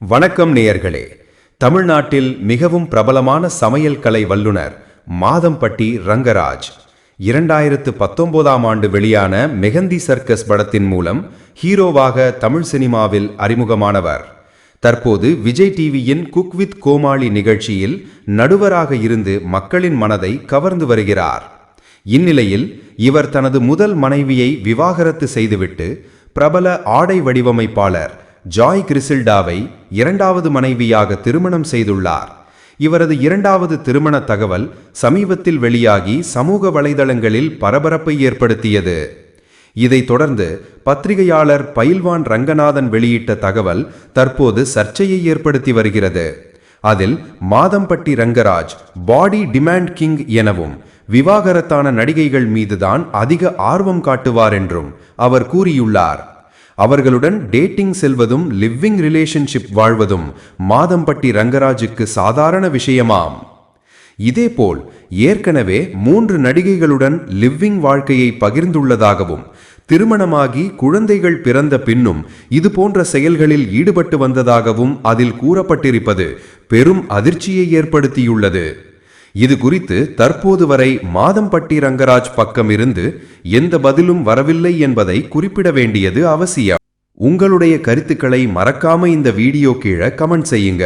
வணக்கம் நேயர்களே. தமிழ்நாட்டில் மிகவும் பிரபலமான சமையல் கலை வல்லுனர் மாதம்பட்டி ரங்கராஜ். இரண்டாயிரத்து பத்தொன்பதாம் ஆண்டு வெளியான மெகந்தி சர்க்கஸ் படத்தின் மூலம் ஹீரோவாக தமிழ் சினிமாவில் அறிமுகமானவர். தற்போது விஜய் டிவியின் குக் வித் கோமாளி நிகழ்ச்சியில் நடுவராக இருந்து மக்களின் மனதை கவர்ந்து வருகிறார். இந்நிலையில் இவர் தனது முதல் மனைவியை விவாகரத்து செய்துவிட்டு பிரபல ஆடை வடிவமைப்பாளர் ஜாய் கிரிசில்டாவை இரண்டாவது மனைவியாக திருமணம் செய்துள்ளார். இவரது இரண்டாவது திருமண தகவல் சமீபத்தில் வெளியாகி சமூக வலைதளங்களில் பரபரப்பை ஏற்படுத்தியது. இதைத் தொடர்ந்து பத்திரிகையாளர் பயில்வான் ரங்கநாதன் வெளியிட்ட தகவல் தற்போது சர்ச்சையை ஏற்படுத்தி வருகிறது. அதில் மாதம்பட்டி ரங்கராஜ் பாடி டிமாண்ட் கிங் எனவும் விவாகரத்தான நடிகைகள் மீதுதான் அதிக ஆர்வம் காட்டுவார் என்றும் அவர் கூறியுள்ளார். அவர்களுடன் டேட்டிங் செல்வதும் லிவ்விங் ரிலேஷன்ஷிப் வாழ்வதும் மாதம்பட்டி ரங்கராஜுக்கு சாதாரண விஷயமாம். இதேபோல் ஏற்கனவே மூன்று நடிகைகளுடன் லிவ்விங் வாழ்க்கையை பகிர்ந்துள்ளதாகவும் திருமணமாகி குழந்தைகள் பிறந்த பின்னும் இது போன்ற செயல்களில் ஈடுபட்டு வந்ததாகவும் அதில் கூறப்பட்டிருப்பது பெரும் அதிர்ச்சியை ஏற்படுத்தியுள்ளது. இது குறித்து தற்போது வரை மாதம்பட்டி ரங்கராஜ் பக்கம் இருந்து எந்த பதிலும் வரவில்லை என்பதை குறிப்பிட வேண்டியது அவசியம். உங்களுடைய கருத்துக்களை மறக்காம இந்த வீடியோ கீழே கமெண்ட் செய்யுங்க.